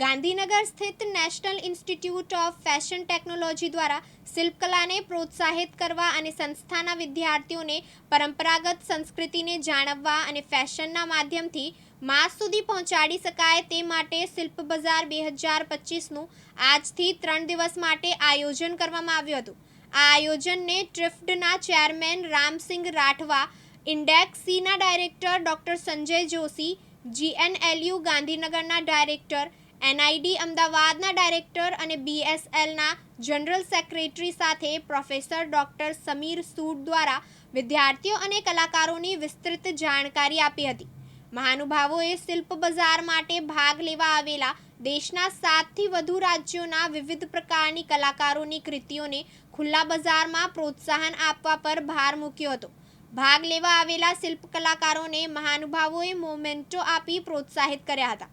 ગાંધીનગર સ્થિત national institute of fashion technology દ્વારા શિલ્પકલાને પ્રોત્સાહિત કરવા અને સંસ્થાના વિદ્યાર્થીઓને પરંપરાગત સંસ્કૃતિને જાણવવા અને ફેશનના માધ્યમથી માસ સુધી પહોંચાડી શકાય તે માટે શિલ્પ બજાર બે હજાર પચીસનું આજથી ત્રણ દિવસ માટે આયોજન કરવામાં આવ્યું હતું. આ આયોજનને ટ્રિફ્ટના ચેરમેન રામસિંગ રાઠવા ઇન્ડેક્સ સીના director doctor Sanjay Joshi, GNLU ગાંધીનગરના ડાયરેક્ટર એનઆઈડી અમદાવાદના ડાયરેક્ટર અને બીએસએલના જનરલ સેક્રેટરી સાથે પ્રોફેસર ડૉક્ટર સમીર સૂડ દ્વારા વિદ્યાર્થીઓ અને કલાકારોની વિસ્તૃત જાણકારી આપી હતી. મહાનુભાવોએ શિલ્પ બજાર માટે ભાગ લેવા આવેલા દેશના સાતથી વધુ રાજ્યોના વિવિધ પ્રકારની કલાકારોની કૃતિઓને ખુલ્લા બજારમાં પ્રોત્સાહન આપવા પર ભાર મૂક્યો હતો. ભાગ લેવા આવેલા શિલ્પ કલાકારોને મહાનુભાવોએ મોમેન્ટો આપી પ્રોત્સાહિત કર્યા હતા.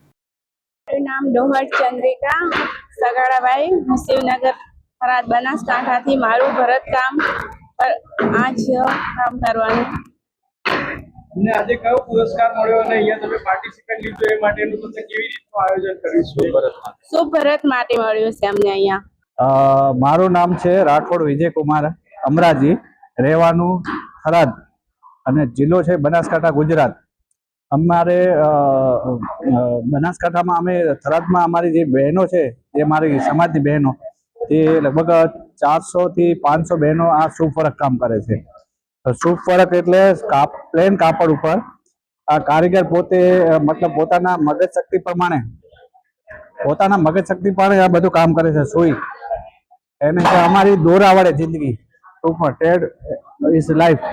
મારું નામ ડોહટ ચંદ્રિકા સગાડાભાઈ હું શિવનગર થરાદ બનાસકાંઠાથી મારું ભરતકામ કામ કરવાનું. આજે કયો પુરસ્કાર મળ્યો અને અહીંયા તમે પાર્ટિસિપેટ લીધો એ માટેનું તમે કેવી રીતનું આયોજન કર્યું છે? શું ભરત માટે મળ્યું છે અમને અહીંયા. અ, મારું નામ છે રાઠોડ વિજયકુમાર અમરાજી રહેવાનું થરાદ અને જિલ્લો છે બનાસકાંઠા ગુજરાત. અમારે બનાસકાંઠામાં અમે, થરાદમાં અમારી જે બહેનો છે જે મારી સમાજની બહેનો, તે લગભગ ચારસો થી પાંચસો બહેનો આ શુભ ફરક કામ કરે છે. શુભ ફરક એટલે કાપ, પ્લેન કાપડ ઉપર આ કારીગર પોતે મતલબ પોતાના મગજ શક્તિ પ્રમાણે, પોતાના મગજ શક્તિ પ્રમાણે આ બધું કામ કરે છે, સુઈ. એને અમારી દોરા વડે જિંદગી. ટૂંકમાં ટેડ ઇઝ લાઈફ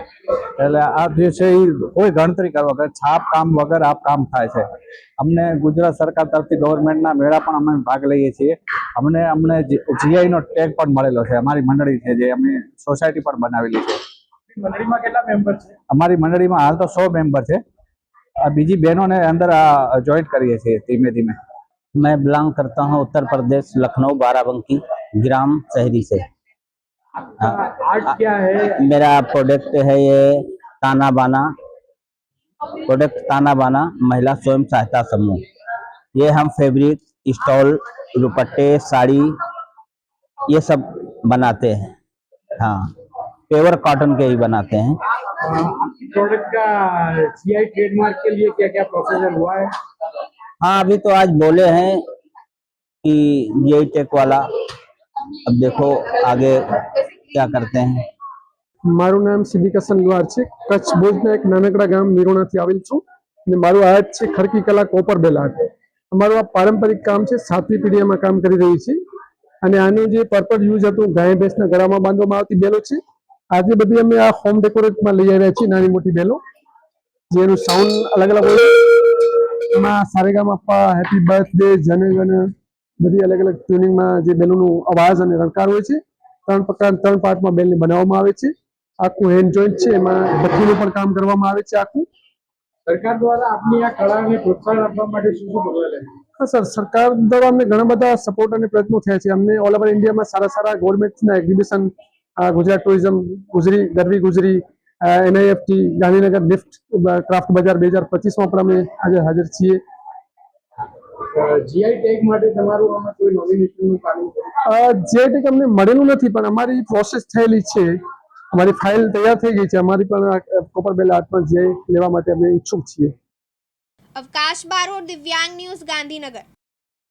એટલે આ જે છે એ કોઈ ગણતરી કરવા વગર છાપ કામ વગર આ કામ થાય છે. અમને ગુજરાત સરકાર તરફથી ગવર્મેન્ટના મેળા પણ અમે ભાગ લઈએ છીએ. અમને અમને જીઆઈનો ટેગ પણ મળેલો છે. અમારી મંડળી છે જે અમે સોસાયટી પણ બનાવેલી છે. અમારી મંડળીમાં હાલ તો સો મેમ્બર છે. બીજી બહેનોને અંદર જોઈન્ટ કરીએ છીએ ધીમે ધીમે. મેં બિલોંગ કરતા હું ઉત્તર પ્રદેશ લખનઉ બારાબંકી ગ્રામ શહેરી છે आर्ट क्या है? मेरा प्रोडक्ट है ये ताना बाना। प्रोडक्ट ताना बाना महिला स्वयं सहायता समूह। ये हम फैब्रिक स्टॉल दुपट्टे साड़ी ये सब बनाते हैं। हाँ पेवर कॉटन के ही बनाते हैं। प्रोडक्ट का सीआई ट्रेडमार्क के लिए क्या क्या प्रोसीजर हुआ है? हाँ अभी तो आज बोले हैं कि ये टेक वाला अब देखो आगे क्या करते हैं મારું નામ સિદ્દીક હસન લુહાર છે કચ્છ ભુજના એક નાનકડા ગામ નિરોણાથી આવેલ છું અને મારું આર્ટ છે ખડકી કલા કોપર બેલ આર્ટ અમારું આ પારંપરિક કામ છે સાતમી પેઢીમાં કામ કરી રહી છે અને આનું જે પર્પલ યુઝ હતું ગાય ભેંસના ગળામાં બાંધવામાં આવતી બેલો છે આજે બધી અમે આ હોમ ડેકોરેટમાં લઈ આવ્યા છીએ નાની મોટી બેલો જેનું સાઉન્ડ અલગ અલગ હોય છે. એમાં સારેગામા પા હેપી બર્થડે જનગણ બધી અલગ અલગ ટ્યુનિંગમાં જે બેલોનું અવાજ અને રણકાર હોય છે ત્રણ પ્રકાર ત્રણ પાર્ટમાં બેલને બનાવવામાં આવે છે. આખું હેન્ડ જોઈન્ટ છે એમાં ભઠ્ઠીનું પણ કામ કરવામાં આવે છે આખું. સરકાર દ્વારા આપની આ કળાને પ્રોત્સાહન આપવા માટે શું શું પગલાં હા સર સરકાર દ્વારા અમને ઘણા બધા સપોર્ટ અને પ્રયત્નો થયા છે. અમને ઓલ ઓવર ઇન્ડિયામાં સારા સારા ગવર્મેન્ટના એક્ઝિબિશન ગુજરાત ટુરિઝમ ગુજરી ગરવી ગુજરી એનઆઈએફટી ગાંધીનગર લિફ્ટ ક્રાફ્ટ બજાર બે હજાર પચીસમાં પણ અમે આજે હાજર છીએ. જીઆઈ ટેગ માટે તમારું આમાં કોઈ નોમિનેશનનું કામ જીઆઈ જે ટેક અમને મળેલું નથી પણ અમારી પ્રોસેસ થયેલી છે. અમારી ફાઇલ તૈયાર થઈ ગઈ છે. અમારી પણ કોપર બેલ આર્ટમાં જે લેવા માટે અમે ઈચ્છુક છીએ. અવકાશ બારોડ દિવ્યાંગ ન્યૂઝ ગાંધીનગર.